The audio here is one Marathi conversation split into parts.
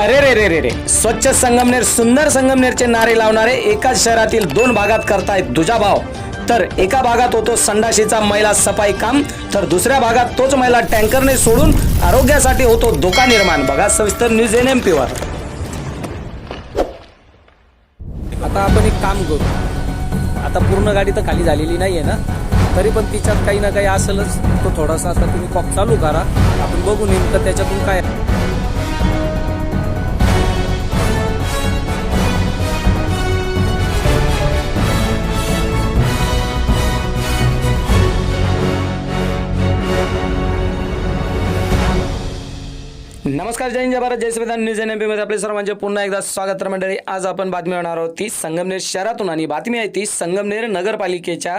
अरे रे रे रे रे. स्वच्छ संगमनेर सुंदर संगमनेरचे नारे लावणारे एकाच शहरातील दोन भागात करतायत दुजाभाव तर एका भागात होतो संडाशीचा महिला सफाई काम तर दुसऱ्या भागात तोच महिला टँकरने सोडून आरोग्यासाठी होतो धोका निर्माण. बघा सविस्तर न्यूज एन एम पीवर आता आपण एक काम करू. आता पूर्ण गाडी तर खाली झालेली नाही आहे ना? तरी पण तिच्यात काही ना काही असेलच. तो थोडासा आता तुम्ही कॉक चालू करा. आपण बघू नेमकं त्याच्यातून काय नमस्कार जय जय भारत जय संविधान न्यूज एन एममध्ये आपले सर्वांचे पुन्हा एकदा स्वागत मंडळी. आज आपण बातमी होणार आहोत ती संगमनेर शहरातून आणि बातमी आहे ती संगमनेर नगरपालिकेच्या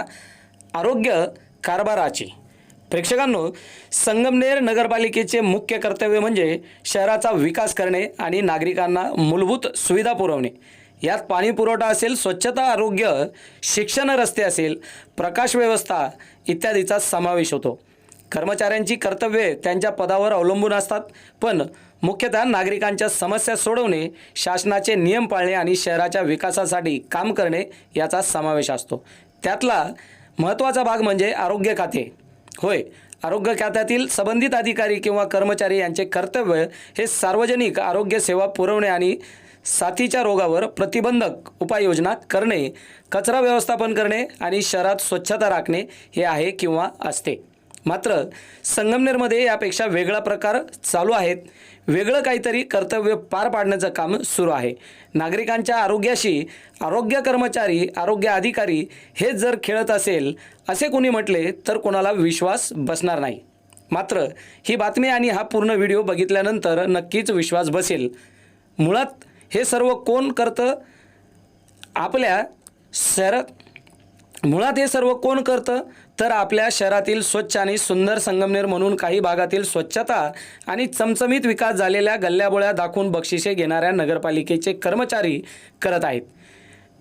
आरोग्य कारभाराची. प्रेक्षकांनो संगमनेर नगरपालिकेचे मुख्य कर्तव्य म्हणजे शहराचा विकास करणे आणि नागरिकांना मूलभूत सुविधा पुरवणे. यात पाणी पुरवठा असेल स्वच्छता आरोग्य शिक्षण रस्ते असेल प्रकाश व्यवस्था इत्यादीचा समावेश होतो. कर्मचाऱ्यांची कर्तव्ये त्यांच्या पदावर अवलंबून असतात. पण मुख्यतः नागरिकांच्या समस्या सोडवणे शासनाचे नियम पाळणे आणि शहराच्या विकासासाठी काम करणे याचा समावेश असतो. त्यातला महत्त्वाचा भाग म्हणजे आरोग्य खाते. होय आरोग्य खात्यातील संबंधित अधिकारी किंवा कर्मचारी यांचे कर्तव्य हे सार्वजनिक आरोग्य सेवा पुरवणे आणि साथीच्या रोगावर प्रतिबंधक उपाययोजना करणे कचरा व्यवस्थापन करणे आणि शहरात स्वच्छता राखणे हे आहे किंवा असते. मात्र संगमनेरमध्ये यापेक्षा वेगळा प्रकार चालू आहेत. वेगळं काहीतरी कर्तव्य पार पाडण्याचं काम सुरू आहे. नागरिकांच्या आरोग्याशी आरोग्य कर्मचारी आरोग्य अधिकारी हेच जर खेळत असेल असे कोणी म्हटले तर कोणाला विश्वास बसणार नाही. मात्र ही बातमी आणि हा पूर्ण व्हिडिओ बघितल्यानंतर नक्कीच विश्वास बसेल. मुळात हे सर्व कोण करतं? आपल्या शहरात मुळात हे सर्व कोण करतं? तर आपल्या शहरातील स्वच्छ आणि सुंदर संगमनेर म्हणून काही भागातील स्वच्छता आणि चमचमीत विकास झालेल्या गल्ल्याबोळ्या दाखवून बक्षिसे घेणाऱ्या नगरपालिकेचे कर्मचारी करत आहेत.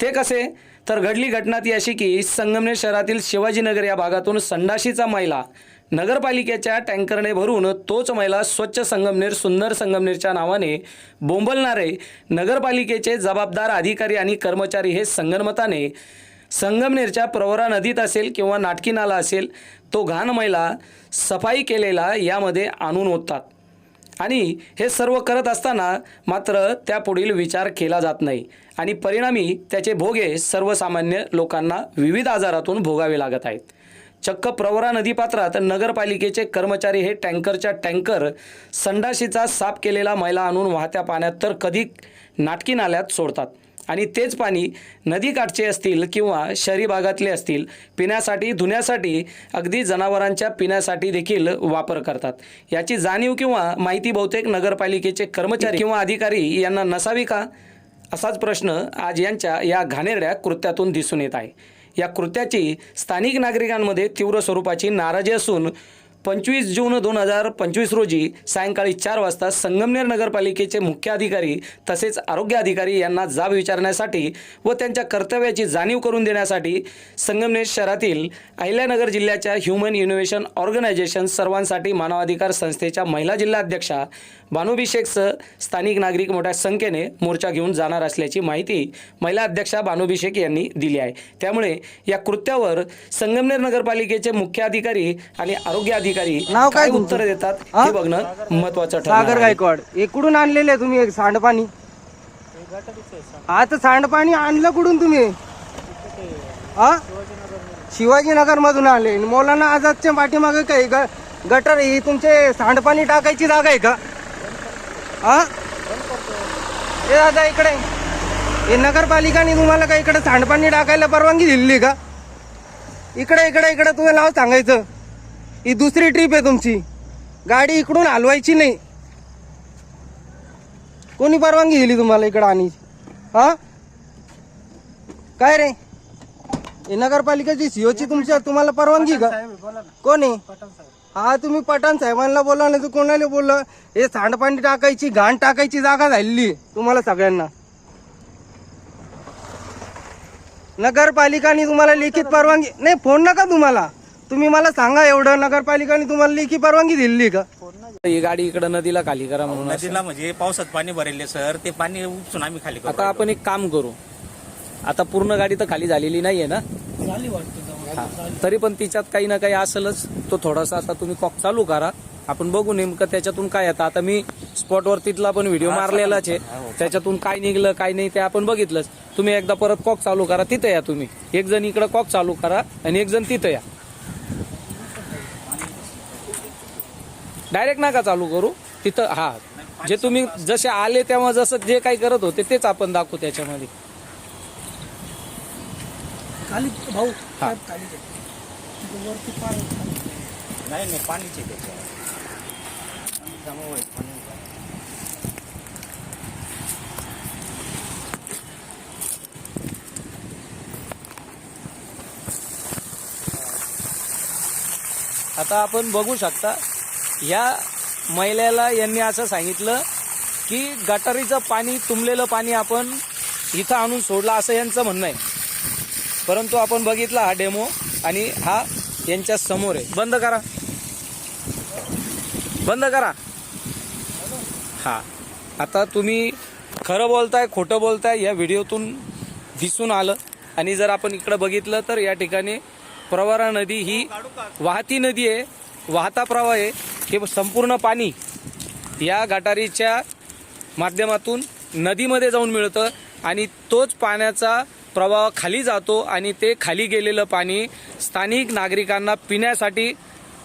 ते कसे? तर घडली घटना ती अशी की संगमनेर शहरातील शिवाजीनगर या भागातून संडाशीचा मैला नगरपालिकेच्या टँकरने भरून तोच मैला स्वच्छ संगमनेर सुंदर संगमनेरच्या नावाने बोंबलणारे नगरपालिकेचे जबाबदार अधिकारी आणि कर्मचारी हे संगनमताने संगमनेरच्या प्रवरा नदीत असेल किंवा नाटकी नाला असेल तो घाण मैला सफाई केलेला यामध्ये आणून ओततात. आणि हे सर्व करत असताना मात्र त्यापुढील विचार केला जात नाही. आणि परिणामी त्याचे भोगे सर्वसामान्य लोकांना विविध आजारातून भोगावे लागत आहेत. चक्क प्रवरा नदीपात्रात नगरपालिकेचे कर्मचारी हे टँकरच्या टँकर संडाशीचा साफ केलेला मैला आणून वाहत्या पाण्यात तर कधी नाटकी नाल्यात सोडतात. आणि तेच पाणी नदीकाठचे असतील किंवा शहरी भागातले असतील पिण्यासाठी धुण्यासाठी अगदी जनावरांच्या पिण्यासाठी देखील वापर करतात. याची जाणीव किंवा माहिती बहुतेक नगरपालिकेचे कर्मचारी किंवा अधिकारी यांना नसावी का? असाच प्रश्न आज यांच्या या घाणेरड्या कृत्यातून दिसून येत आहे. या कृत्याची स्थानिक नागरिकांमध्ये तीव्र स्वरूपाची नाराजी असून पंचवीस जून दोन हजार पंचवीस रोजी सायंकाळी चार वाजता संगमनेर नगरपालिकेचे मुख्य अधिकारी तसेच आरोग्य अधिकारी यांना जाब विचारण्यासाठी व त्यांच्या कर्तव्याची जाणीव करून देण्यासाठी संगमनेर शहरातील अहिल्यानगर जिल्ह्याच्या ह्युमन इनोव्हेशन ऑर्गनायझेशन सर्वांसाठी मानवाधिकार संस्थेच्या महिला जिल्हाध्यक्षा भानुबी शेखसह स्थानिक नागरिक मोठ्या संख्येने मोर्चा घेऊन जाणार असल्याची माहिती महिला अध्यक्षा शेख यांनी दिली आहे त्यामुळे या कृत्यावर संगमनेर नगरपालिकेचे मुख्य अधिकारी आणि आरोग्य अधिकारी नाव काय? उत्तर देतात हा? बघणं महत्वाचं सागर. गायकवाड इकडून आणलेले तुम्ही एक सांडपाणी आता सांडपाणी आणलं कुठून तुम्ही हा शिवाजीनगर मधून आले मौलाना आझादच्या पाठीमागे काय ग- गटर ही तुमचे सांडपाणी टाकायची जागा आहे का हा? हे दादा इकडे. हे नगरपालिकाने तुम्हाला का इकडे सांडपाणी टाकायला परवानगी दिली का? इकडे इकडे इकडे तुझं नाव सांगायचं. ही दुसरी ट्रिप आहे तुमची. गाडी इकडून हलवायची नाही. कोणी परवानगी दिली तुम्हाला इकडं आणि? हा? काय रे? हे नगरपालिकेची सीओची तुमच्या तुम्हाला परवानगी का? कोणी? हा तुम्ही पठाण साहेबांना बोला नाही तर कोणाला बोलला? हे सांडपाणी टाकायची घाण टाकायची जागा झालेली तुम्हाला सगळ्यांना. नगरपालिकाने तुम्हाला लिखित परवानगी नाही फोन नका तुम्हाला. तुम्ही मला सांगा एवढं नगरपालिकाने तुम्हाला लेखी परवानगी दिली का? ही गाडी इकडे नदीला खाली करा म्हणून असं. नदीला म्हणजे पावसात पाणी भरेले सर ते पाणी उपसून आम्ही खाली आता आपण एक काम करू. आता पूर्ण गाडी तर खाली झालेली नाहीये ना? हा. तरी पण तिच्यात काही ना काही असेलच. तो थोडासा आता तुम्ही कॉक चालू करा. आपण बघू नेमकं त्याच्यातून काय येतं. आता मी स्पॉटवर तिथला पण व्हिडिओ मारलेलाच आहे. त्याच्यातून काय निघलं काय नाही ते आपण बघितलंच. तुम्ही एकदा परत कॉक चालू करा. तिथं या तुम्ही. एक जण इकडं कॉक चालू करा आणि एक जण तिथं या. डायरेक्ट नका चालू करू. तिथं हा. जे तुम्ही जसे आले तेव्हा जसं जे काही करत होते तेच आपण दाखवू त्याच्यामध्ये. हा. नाही नाही पाणीच आहे त्याच्यावर पाणी. आता आपण बघू शकता या महिलेला यांनी असं सांगितलं की गटारीचं पाणी तुंबलेलं पाणी आपण इथं आणून सोडलं असं यांचं म्हणणं आहे. परंतु आपण बघितला हा डेमो आणि हा यांच्या समोर आहे. बंद करा. बंद करा. हा. आता तुम्ही खरं बोलताय खोटं बोलताय या व्हिडिओतून दिसून आलं. आणि जर आपण इकडं बघितलं तर या ठिकाणी प्रवरा नदी ही वाहती नदी आहे वाहता प्रवाह आहे. हे संपूर्ण पाणी या गटारीच्या माध्यमातून नदीमध्ये जाऊन मिळतं आणि तोच पाण्याचा प्रवाह खाली जातो आणि ते खाली गेलेलं पाणी स्थानिक नागरिकांना पिण्यासाठी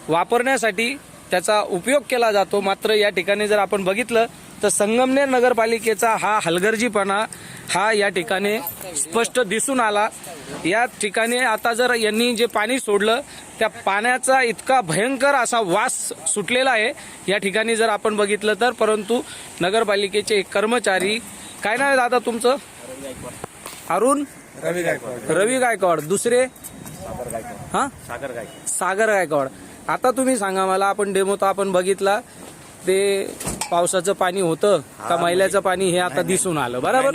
वापरण्यासाठी त्याचा उपयोग केला जातो. मात्र या ठिकाणी जर आपण बघितलं तर संगमनेर नगरपालिकेचा हा हलगर्जीपणा हा या ठिकाणी स्पष्ट दिसून आला. या ठिकाणी आता जर यांनी जे पाणी सोडलं त्या पाण्याचा इतका भयंकर असा वास सुटलेला आहे. या ठिकाणी जर आपण बघितलं तर परंतु नगरपालिकेचे कर्मचारी काय नाव आहे दादा तुमचं? अरुण? रवी गायकवाड. रवी गायकवाड. दुसरे? सागर गायकवाड. हा? सागर गायकवाड. सागर गायकवाड. आता तुम्ही सांगा मला आपण डेमो तर आपण बघितला. ते पावसाचं पाणी होतं का मैल्याचं पाणी हे आता दिसून आलं बरोबर?